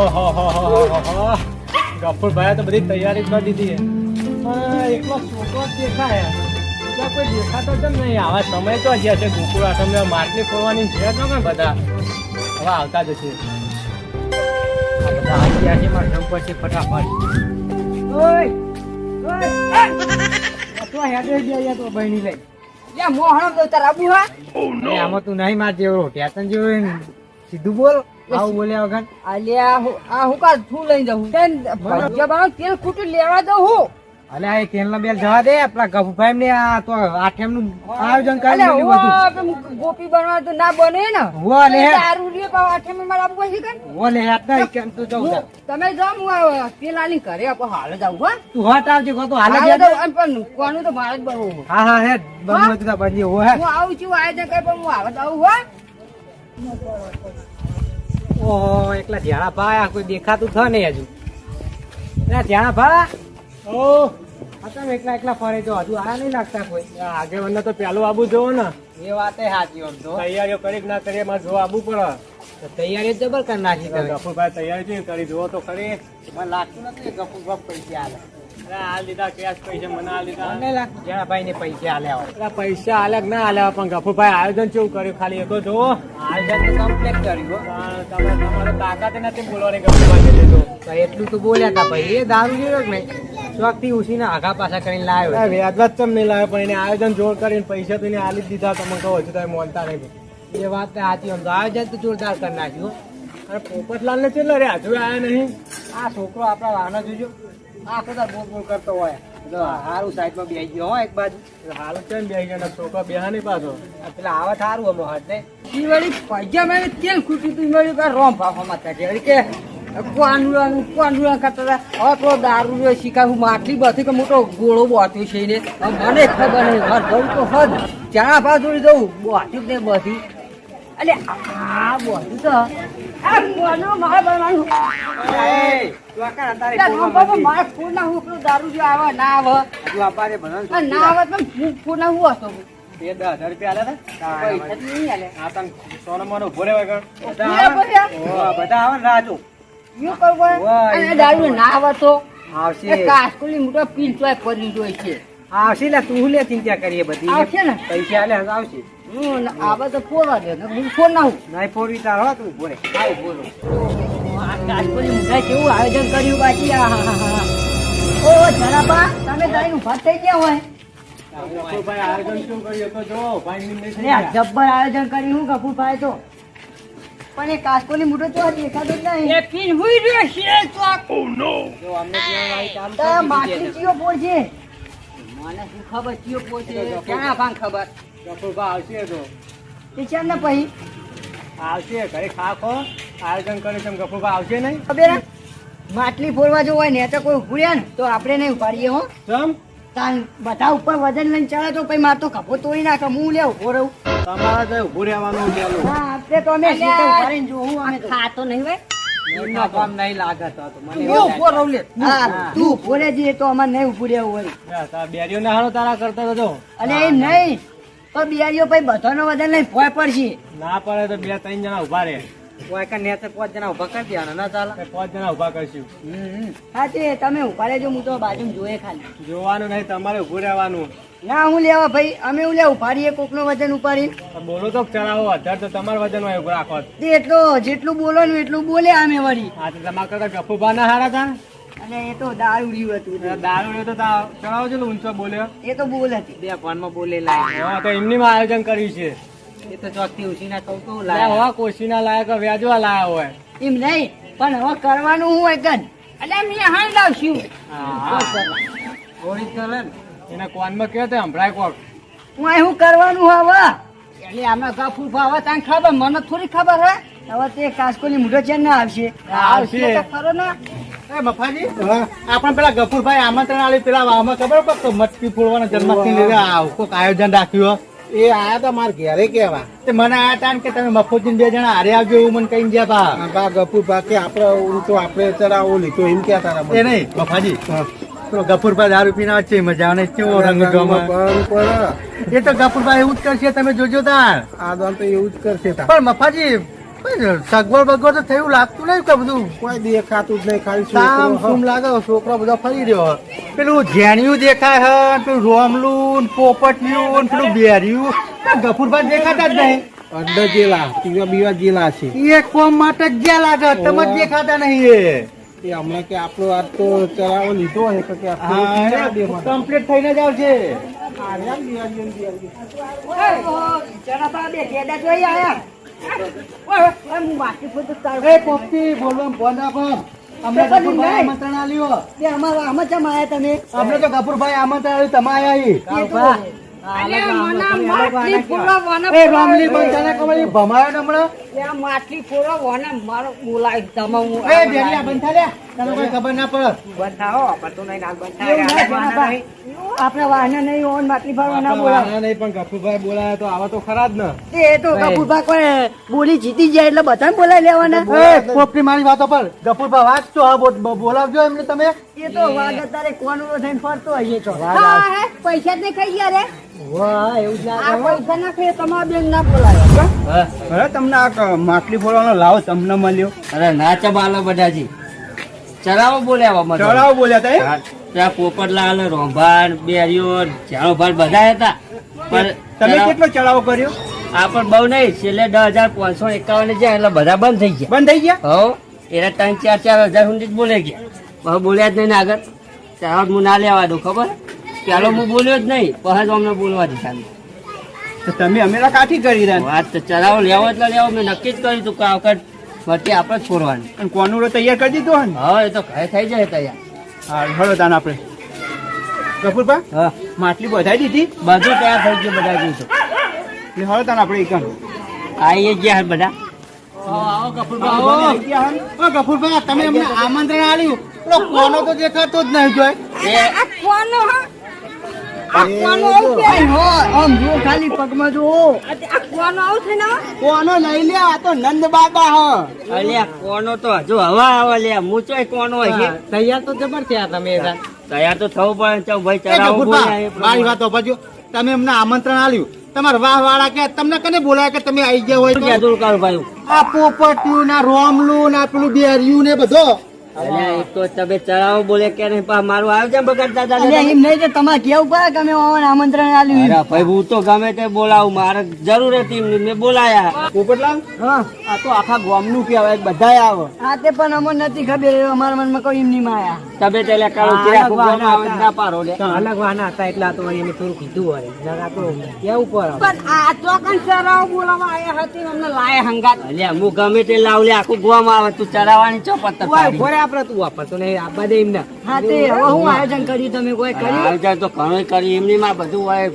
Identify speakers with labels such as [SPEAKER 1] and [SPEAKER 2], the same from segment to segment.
[SPEAKER 1] ઓહો હો. તો બધી તૈયારી કરી દીધી પણ એકલો છોકરો જ દેખાય બીજા કોઈ દેખાતો કેમ નહીં. આવા સમય તો જ્યાં છે ગોકુળા તમને માટલી ફોડવાની છે તો બધા. હવે આવતા જશે. બધા આવી ગયા છે મારે જમવા છે ફટાફટ. ઓય ઓય. તો હેડે ગયા તો બહેની લઈ.
[SPEAKER 2] યા મોહણ તો તાર આબુ
[SPEAKER 1] આમાં તું નહીં માર જેવો. જેવો સીધું બોલ. આવું બોલ્યા વગર
[SPEAKER 2] અલ્યા હું આ હું કા છું લઈ જાઉં. તેન ભજીયા તેલ ખૂટી લેવા દઉં હું.
[SPEAKER 1] અલે આ તેલના બેલ જવા દે આપણા ગફુભાઈ ને આ તો આઠેમનું આયોજન કરી બધું.
[SPEAKER 2] ગોપી બનવા તો ના બને ને.
[SPEAKER 1] ઉવા લે.
[SPEAKER 2] દારૂ રે પાવ આઠે માં મારા આબુ છે કે?
[SPEAKER 1] લે હેત ના કેમ તું જવું
[SPEAKER 2] તમે જાવ હું તેલ આલી કરે આપો હાલ જાઉં હા.
[SPEAKER 1] તું હટ આવજે કો તો હાલ.
[SPEAKER 2] અને પણ કોનું તો મારે જ બનવું
[SPEAKER 1] હા હા હે? બનવું હો
[SPEAKER 2] હું આવું છું આયોજન કઈ પણ હું હાલ આવું હા.
[SPEAKER 1] ઓહો એકલા ધ્યાણા ભાઈ આ કોઈ દેખાતું થ નહીં હજુ. ના ધ્યાણા ભા. ઓ. આ તમે એકલા એકલા ફરે તો હજુ આ નહીં લાગતા કોઈ. આગેવાન તો પેલું આબુ જોવો ને.
[SPEAKER 2] એ વાત સાચી આમ તો
[SPEAKER 1] તૈયારીઓ કરી ના કરીએ મારે જોવા આબુ પડે તૈયારી જબર કરી નાખી ગફુરભાઈ તૈયારી કેવી કરી જોવો તો ખરી.
[SPEAKER 2] મને લાગતું નથી ગપુ ગપ પૈસા આલે
[SPEAKER 1] અરે આ લીધા કેશ પૈસા
[SPEAKER 2] આલ્યા
[SPEAKER 1] કે ના આલ્યા પણ ગફુભાઈ આયોજન કેવું કર્યું? ખાલી એક જો
[SPEAKER 2] આયોજન તો કમ્પ્લીટ કર્યું
[SPEAKER 1] તમે તમારે તાકાત નથી બોલવાની
[SPEAKER 2] ગફુભાઈ એટલું તો બોલ્યા હતા ભાઈ. એ દારૂ જોયો નહીં? આઘા પાછા કરીને લાવ્યો
[SPEAKER 1] વ્યાજવા ચમ નહીં લાવ્યો પણ એને આયોજન જોર કરીને પૈસા તો એને આલી જ દીધા તમે કહો છો તમે મોલતા નહીં
[SPEAKER 2] એ વાત સાચી આમ તો આયોજન તો જોરદાર કરી નાખ્યું
[SPEAKER 1] અને પોપટલાલ ને કેટલા રે હજુ આવ્યા નહીં?
[SPEAKER 2] આ છોકરો આપણા વાહનો જોજો. આખો તાર બોલ બોલ કરતો હોય. જો હારું સાઈડમાં બેસી ગયો હોય એક બાજુ.
[SPEAKER 1] હાલ કેમ બે ગયા? છોકરા બેહા નહીં પાછો.
[SPEAKER 2] પેલા આવા થારું હમો હાથ ને. ઈ વળી પૈસા મેં કેમ ખૂટ્યું તું? મળ્યું કા રોમ ફાફામાં થાય વળી કે કોંડુલા કરતા હતા. હવે પેલો દારૂ શીખાવું માટલી બધી કે મોટો ગોળો બોટ્યો છે ને મને ખબર નહીં. મારે જવું તો હદ. ચાણા ભાવ જોડી દઉં બોત્યું ને બધું. એટલે આ બધું તો. આ કોનું મારે બનવાનું ફૂલ ના હું પેલું દારૂ જો આવે ના આવે. આ ના આવે તો ફૂલ ના હું હતો.
[SPEAKER 1] બે દસ હજાર રૂપિયા આલ્યા
[SPEAKER 2] પૈસા નહીં આલે.
[SPEAKER 1] હતા આ તને સોનો મોનો ઊભો રે
[SPEAKER 2] બધા
[SPEAKER 1] બધા આવે ને રાજો
[SPEAKER 2] યું કરવું અને દારૂ ના આવે તો.
[SPEAKER 1] આવશે.
[SPEAKER 2] કાસ્કોલી મોટો પીન ચોય પડી જોઈ છે.
[SPEAKER 1] આવશે લે તું લે ચિંતા કરીએ બધી?
[SPEAKER 2] આવશે ને.
[SPEAKER 1] પૈસા આલે આવશે.
[SPEAKER 2] આવે તો ફોડવા દે હું ફોડ નાખું.
[SPEAKER 1] નહીં ફોરવી તાર હો તું
[SPEAKER 2] બોલો. કેવું આયોજન કર્યું બાકી ઓ જરાબા તમે તારી ઊભા થઈ ગયા હોય. જબ્બર આયોજન કર્યું હું કપૂરભાઈ તો. પણ એ કાસ્કોલી મોટો તો દેખાતો જ નહીં. એ પીન હુઈ રહ્યો છે તો
[SPEAKER 1] જો અમને કહેવાય
[SPEAKER 2] તો માટી
[SPEAKER 1] દીધી
[SPEAKER 2] પોર છે? મને શું ખબર કયો પોર છે? ક્યાં ભાંગ ખબર?
[SPEAKER 1] છે. આવશે તો.
[SPEAKER 2] તે ને પછી
[SPEAKER 1] આવશે ઘરે ખા આયોજન કર્યું છે એમ આવશે નહીં?
[SPEAKER 2] ખબર માટલી ફોરવા જો હોય ને તો કોઈ ઉભું ને તો આપણે નહીં ઉપાડીએ હો. તાન બધા ઉપર વજન લઈને ચડે તો પછી મારતો કપો તોડી નાખે હું લે ઊભો રહું.
[SPEAKER 1] તમારે તો ઉભું રહેવાનું પેલું
[SPEAKER 2] હા આપણે તો અમે સીધા ઊભા રહીને જોવું અમે ખાતો નહીં હોય?
[SPEAKER 1] એમનો કામ નહીં લાગે તો
[SPEAKER 2] ઊભો રહું લે હા. તું ઊભો રહેજે તો અમારે નહીં ઉભું રહેવું હોય.
[SPEAKER 1] યા, તારા બેરીઓ ના હારો તારા કરતા હતો
[SPEAKER 2] અને એ નહીં. તો બિયારીઓ પછી બધાનો વજન લઈને ભોય પડશે.
[SPEAKER 1] ના પડે તો બે ત્રણ જણા ઊભા રહે.
[SPEAKER 2] કોઈ કે નેતે પાંચ જણા ઊભા કરી દેવાના ના ચાલે.
[SPEAKER 1] પાંચ જણા ઊભા કરશું.
[SPEAKER 2] હા તે તમે ઊભા રહેજો હું તો બાજુ જોઈએ ખાલી.
[SPEAKER 1] જોવાનું નહીં તમારે ઉભું રહેવાનું.
[SPEAKER 2] ના હું લેવા ભાઈ અમે હું લેવા ઉપાડીએ કોકનો વજન
[SPEAKER 1] ઉપાડી બોલો તો ચડાવો અઢાર તો તમારા વજન ઉભું રાખો.
[SPEAKER 2] તે એટલો જેટલું બોલો ને એટલું બોલે અમે વળી.
[SPEAKER 1] આ તો તમારા કરતા ગફુભા ના હારા હતા
[SPEAKER 2] અને એ તો દાળ રહ્યું હતું.
[SPEAKER 1] ને દારૂ તો ચડાવો છો ઊંચો બોલ્યો?
[SPEAKER 2] એ તો બોલ હતી.
[SPEAKER 1] બે ફોનમાં બોલેલા હા તો એમની માં આયોજન કર્યું છે.
[SPEAKER 2] એ તો ચોકથી ઉછીના કહું તો
[SPEAKER 1] લાયા. હવા કોશીના લાયક વ્યાજવા લાયા હોય.
[SPEAKER 2] એમ નહીં પણ હવે કરવાનું હું ગન એટલે મેં હાણ લાવશું.
[SPEAKER 1] એના કોનમાં કહે તો કોક
[SPEAKER 2] હું અહીં હું કરવાનું હવે? એટલે આમાં ગફુર ભાવે તને ખબર? મને થોડી ખબર હે. હવે તે કાસકોલી મોઢો ચેન ના આવશે.
[SPEAKER 1] આવશે.
[SPEAKER 2] ખરો ને.
[SPEAKER 1] મફાજી આપણે પેલા ગફુરભાઈ આમંત્રણ આલી પેલા વાવમાં ખબર પડતો મટકી ફોડવાના જન્માષ્ટમી લીધે કોઈક આયોજન રાખ્યું
[SPEAKER 3] એ આયા તા માર ઘેરે કેવા.
[SPEAKER 1] તે મને આયા ટાઈમ કે તમે મફુજીન બે જણા હારે આવજો એવું મને કહી ગયા તા.
[SPEAKER 3] બા ગપુ કે આપણે તો આપડે ચરાવો લીધો એમ કે તારા
[SPEAKER 1] એ નહીં મફાજી પેલો ગફુરભાઈ દારૂ પીને વચ્ચે છે મજા આવે કેવો રંગ એ તો ગફુરભાઈ એવું જ કરશે તમે જોજો તાર.
[SPEAKER 3] આ તો એવું જ કરશે તા.
[SPEAKER 1] પણ મફાજી
[SPEAKER 4] સગવડ બગવડ તો થયું લાગતું નહીં કે બધું.
[SPEAKER 3] કોઈ દેખાતું જ નહીં ખાલી
[SPEAKER 4] સામ
[SPEAKER 3] શું
[SPEAKER 4] સુમ લાગે છોકરો બધો ફરી રહ્યો પેલું ઝેણિયું દેખાય હે પેલું રોમલું પોપટિયું પેલું બેરિયું. ગફુરભાઈ દેખાતા જ નહીં.
[SPEAKER 3] અડ્ડો જેલા પીવા બીવા જેલા છે.
[SPEAKER 4] એ કોમ માટે જ જ્યાં લાગે તમે દેખાતા નહીં એ.
[SPEAKER 3] એ હમણાં કે આપણો આ તો ચલાવો લીધો હે કે.
[SPEAKER 4] કમ્પ્લીટ થઈને જ આવશે
[SPEAKER 3] આ રહ્યા ને દિવાળી ને
[SPEAKER 4] બોલવા? ભમાયો હમણાં?
[SPEAKER 2] માટલી ફોડો મારો બોલાય તમે
[SPEAKER 4] બંધ કોઈ ખબર ના પડે?
[SPEAKER 2] પડતો નહીં ના બંધાય આપણે વાહને નહીં ઓન માટલી ના બોલાવ
[SPEAKER 1] નહીં પણ ગફુરભાઈ બોલાયા તો આવા તો ખરા જ ને.
[SPEAKER 2] એ તો કપૂરભા કોઈ બોલી જીતી જાય એટલે બધાને બોલાવી લેવાના.
[SPEAKER 4] એ પોપટી મારી વાતો પર. ગફુરભાઈ વાત તો બોલાવજો એમને તમે.
[SPEAKER 2] એ તો વાગ અત્યારે કોનો થઈને ફરતો હશે તો.
[SPEAKER 5] પૈસા જ નહીં ખાઈ ગયા રે.
[SPEAKER 4] તમને આ માટલી ફોડવાનો લાવ તમને મળ્યો.
[SPEAKER 6] અરે ના ચબાલો બધાજી. ચરાવો બોલ્યા મત
[SPEAKER 4] ચરાવો બોલ્યા તા
[SPEAKER 6] ત્યાં પોપટલાલ રોંભાન બેરિયો જાણો ભાર બધા હતા. પણ
[SPEAKER 4] તમે કેટલો ચડાવો કર્યો?
[SPEAKER 6] આ પણ બહુ નહીં છેલ્લે દસ હજાર પાંચસો એકાવન જાય એટલે બધા બંધ થઈ ગયા.
[SPEAKER 4] બંધ થઈ ગયા?
[SPEAKER 6] હો એના ત્રણ ચાર ચાર હજાર સુધી જ બોલે ગયા. બોલ્યા જ નહીં ને આગળ. ચાલો હું ના લેવા દઉં ખબર? પેલો હું બોલ્યો જ નહીં પછી અમને બોલવા દીધા
[SPEAKER 4] તમે અમેરા કાઠી કરી રહ્યા?
[SPEAKER 6] વાત ચરાવો લેવો એટલે લેવો મેં નક્કી જ કર્યું હતું કે આ વખત વચ્ચે આપણે જ છોડવાનું
[SPEAKER 4] અને કોનુરો તૈયાર કરી દીધું હોય ને?
[SPEAKER 6] હવે એ તો ઘરે થઈ જાય તૈયાર.
[SPEAKER 4] હા હળો તાન આપણે. કપૂરભા
[SPEAKER 6] હા.
[SPEAKER 4] માટલી બધાઈ દીધી?
[SPEAKER 6] બધું તૈયાર થઈ ગયું બધા જોઈશું
[SPEAKER 4] એટલે હળો તાન આપણે એક
[SPEAKER 6] આવીએ ગયા બધા.
[SPEAKER 4] ગફુરભાઈ તમે અમને આમંત્રણ આપ્યું. કોનો તો દેખાતો જ નહીં જોય.
[SPEAKER 6] એ
[SPEAKER 5] કોનો હા?
[SPEAKER 2] કોનો આવું કે? હો આમ જો ખાલી પગમાં જો
[SPEAKER 5] કોનો આવું થઈને આવે?
[SPEAKER 4] કોનો લઈ લે આ તો નંદ બાબા હ.
[SPEAKER 6] અલ્યા કોનો તો હજુ હવા આવે લ્યા મૂચોય કોનો છે
[SPEAKER 2] તૈયાર તો જબર થયા તમે
[SPEAKER 6] તૈયાર તો થવું પડે ભાઈ
[SPEAKER 4] મારી વાતો તમે અમને આમંત્રણ આલ્યું તમારા વાહ વાળા કે તમને કને બોલાય કે તમે આવી ગયા હોય આ પોપટિયું ના રોમલું ના પેલું બેરિયું ને બધો.
[SPEAKER 6] તો તમે ચડાવો બોલે કે નહીં પા મારું આવ્યું છે બગાડતા હતા
[SPEAKER 2] એમ નહીં તો તમારે કેવું પડે કે અમે આમંત્રણ આલ્યું
[SPEAKER 6] અરે ભાઈ હું તો ગમે તે બોલાવું મારે જરૂર હતી મેં બોલાયા.
[SPEAKER 4] પોપટલાલ
[SPEAKER 2] હા.
[SPEAKER 4] આ તો આખા ગામનું કહેવાય બધાય આવે.
[SPEAKER 2] હા તે પણ અમને નથી ખબર અમારા મનમાં કોઈ એમની માયા
[SPEAKER 6] તમે તે આવે ના પારો લે.
[SPEAKER 2] અલગ વાના હતા એટલે આ તો એને થોડું કીધું જરા તો કેવું પર
[SPEAKER 5] પણ આ ચોકન સરાવ બોલાવા આયા હતી અમને લાયા હંગાત.
[SPEAKER 6] અલ્યા હું ગમે તે લાવ લે આખું ગોમ આવે તું ચડાવવાની ચોપત પાડી.
[SPEAKER 2] આપણે તું વાપરતો નહીં આબા દે એમને. હા તે હવે હું આયોજન કર્યું તમે કોઈ કર્યું?
[SPEAKER 6] આયોજન તો ઘણું કરી એમની માં બધું હોય.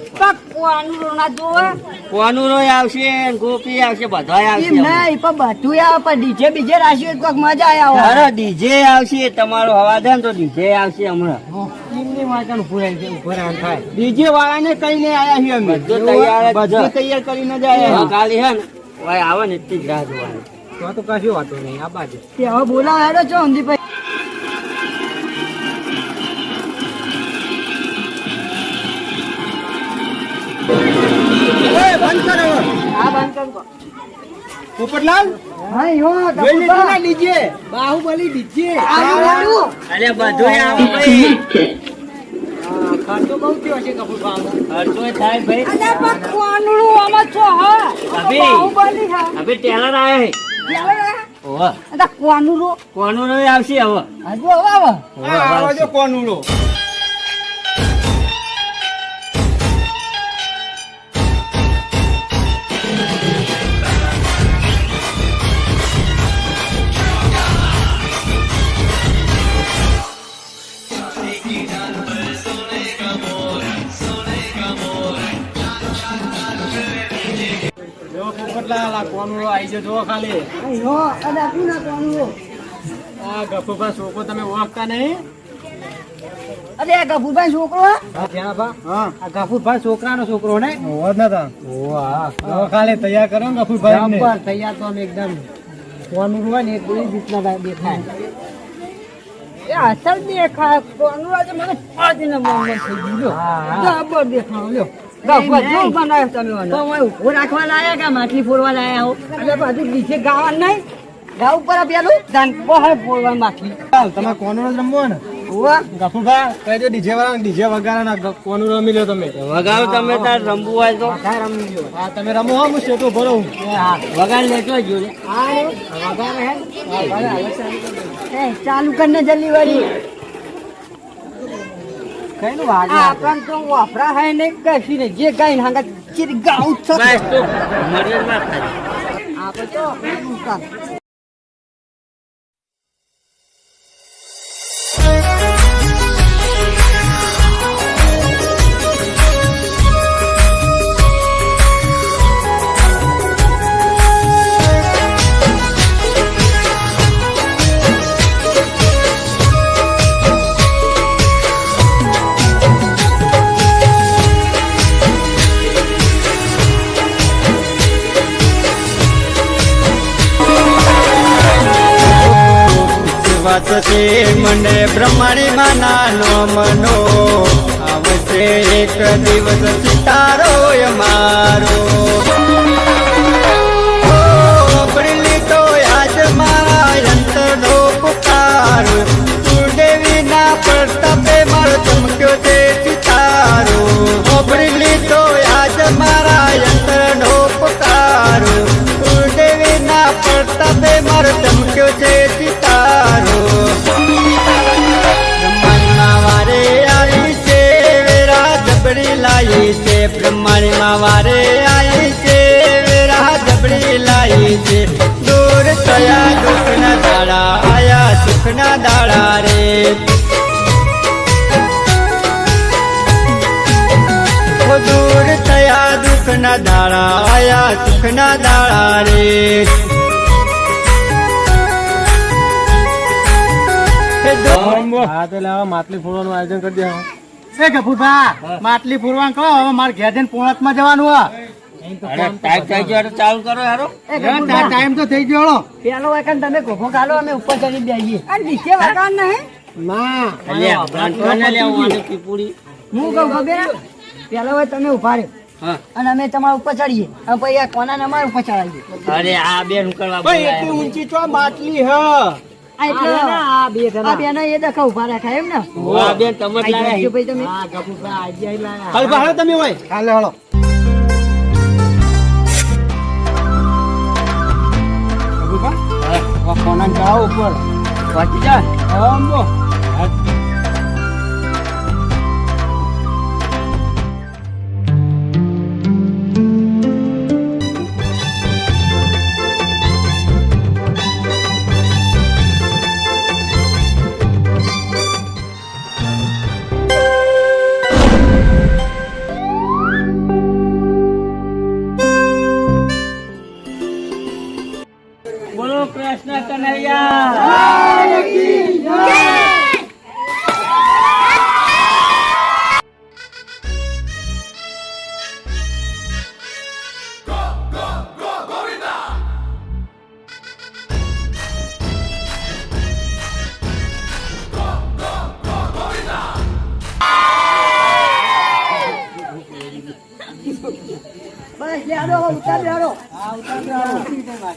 [SPEAKER 5] કોનું ના જોવે
[SPEAKER 6] કોનું રોય આવશે ગોપી આવશે બધાય આવશે
[SPEAKER 2] નહીં પણ બધું આવે પણ ડીજે બીજે રાખ્યું કોઈક મજા આયા
[SPEAKER 6] અરે ડીજે આવશે તમારો અવાજ તો ડીજે આવશે હમણાં.
[SPEAKER 2] ડીજે વાળા ને કઈ ભરાણ થાય.
[SPEAKER 4] ડીજે વાળાને કહીને આયા છીએ અમે.
[SPEAKER 6] બધું તૈયાર.
[SPEAKER 4] કરીને જ આયા
[SPEAKER 6] કાલે હે ને. ભાઈ આવે ને એટલી જ રાહ જોવાની.
[SPEAKER 2] તો તો કશું વાતો નહીં આ બાજુ. તે હવે બોલાવા છો અમદીભાઈ
[SPEAKER 4] ઓય, બંધ કર હવે.
[SPEAKER 2] આ બંધ કરો
[SPEAKER 4] પોપટલાલ?
[SPEAKER 2] હા
[SPEAKER 4] ડીજે?
[SPEAKER 2] બાહુબલી ડીજે.
[SPEAKER 6] અરે બધું આવે ભાઈ.
[SPEAKER 2] ખર્ચો બહુ થયો છે કપૂર
[SPEAKER 6] ખર્ચો થાય ભાઈ.
[SPEAKER 5] અને પણ કોનું આમાં છો હા?
[SPEAKER 6] અભી.
[SPEAKER 5] બાહુબલી
[SPEAKER 6] ટેલર આયા
[SPEAKER 5] અને કોનું
[SPEAKER 6] કોનું આવશે હવે.
[SPEAKER 2] હજુ હવે આવે
[SPEAKER 4] આ
[SPEAKER 1] કોનું આવી ગયો જો ખાલી આ ગફુભાઈ છોકરો તમે ઓળખતા નહીં?
[SPEAKER 2] અરે આ ગફુરભાઈ છોકરો હા? આ ગફુરભાઈ છોકરાનો છોકરો ને?
[SPEAKER 1] હોવા જ નતા ખાલી તૈયાર કરો
[SPEAKER 2] તો આમ એકદમ કોનું હોય ને એક રીતના દેખાય. એ અસલ દેખાય. કોનું આજે મને પાંચ નંબર થઈ ગયું લ્યો. તમે
[SPEAKER 5] હું રાખવા લાયા કે માટલી ફોડવા લાયા હો
[SPEAKER 2] નીચે ગાવાનું નહીં. ગાવ ઉપર પેલું હે
[SPEAKER 1] તમે કોનું રમવો ને?
[SPEAKER 2] હોવા.
[SPEAKER 1] ગફુરભાઈ કહી દો ડીજે વાળા ડીજે વગાડવાના કોનું રમી લો તમે?
[SPEAKER 6] વગાડો તમે તાર રમવું હોય તો.
[SPEAKER 1] હા તમે રમો હા હું શેઠું ભરો
[SPEAKER 6] વગાડ લેજો જોડે
[SPEAKER 5] એ. ચાલુ કરીને જલ્દી વળી.
[SPEAKER 2] કઈનું વાગે આ આપણને તો વાપરા હે ને કશી ને જે ગાય હાંગા ચીર ગાઉ છે.
[SPEAKER 6] બસ તો મરિયર જ થાય
[SPEAKER 2] આપણે તો દુકાન.
[SPEAKER 7] વાંચશે મને બ્રહ્માણી માના. નોમનો આવશે એક દિવસ સિતારો મારો. બળલી તો યાદ મારા યંત્રનો પુકાર. કુળદેવી ના પ્રતાપે સુખના દાડા રે. દૂર થયા દુઃખના દાડા આયા સુખના દાડા રે.
[SPEAKER 1] હા તો લાવા માટલી ફોડવાનું આયોજન કરી દે
[SPEAKER 7] કે ગફુરભા માટલી ફૂરવા કહો હવે મારે ઘેર જઈને પોણાકમાં જવાનું હા.
[SPEAKER 6] અરે ટાઈપ થઈ ગયો એટલે ચાલુ કરો યારો
[SPEAKER 7] ટાઈમ તો થઈ ગયો
[SPEAKER 2] પેલો વાકન તમે ગોફો ગાલો અમે ઉપર ચડી બેસીએ
[SPEAKER 5] આ નીચે વગાડ નહીં.
[SPEAKER 6] અલ્યા વાંચવાને લે વાની પીપુડી
[SPEAKER 2] હું કહું ખબર? પેલો હોય તમે ઊભા રહ્યો. અને અમે તમારા ઉપર ચડીએ. અને પછી આ કોના અમારા ઉપર ચડાવીએ?
[SPEAKER 6] અરે આ બેન કરવા
[SPEAKER 1] ભાઈ એટલી ઊંચી ચો માટલી હ.
[SPEAKER 2] આ એટલે આ બે આ બેનો એ દખા ઊભા રાખાય એમ ને
[SPEAKER 6] તમે
[SPEAKER 2] આઈ જાઓ
[SPEAKER 1] ઉપર.
[SPEAKER 6] વાંચી જા.
[SPEAKER 1] આંબો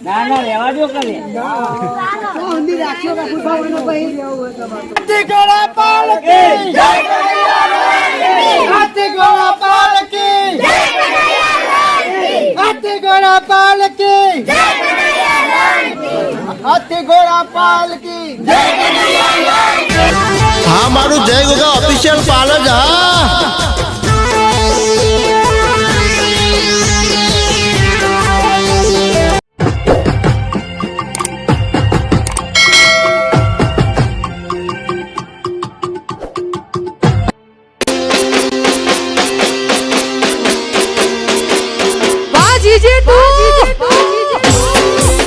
[SPEAKER 6] ના ના રહેવા દો કરે
[SPEAKER 7] પાલકી હાથી ઘોડા પાલકી હાથી ઘોડા પાલકી
[SPEAKER 8] હા મારું જય ગોગા ઓફિશિયલ પાર્લર હા.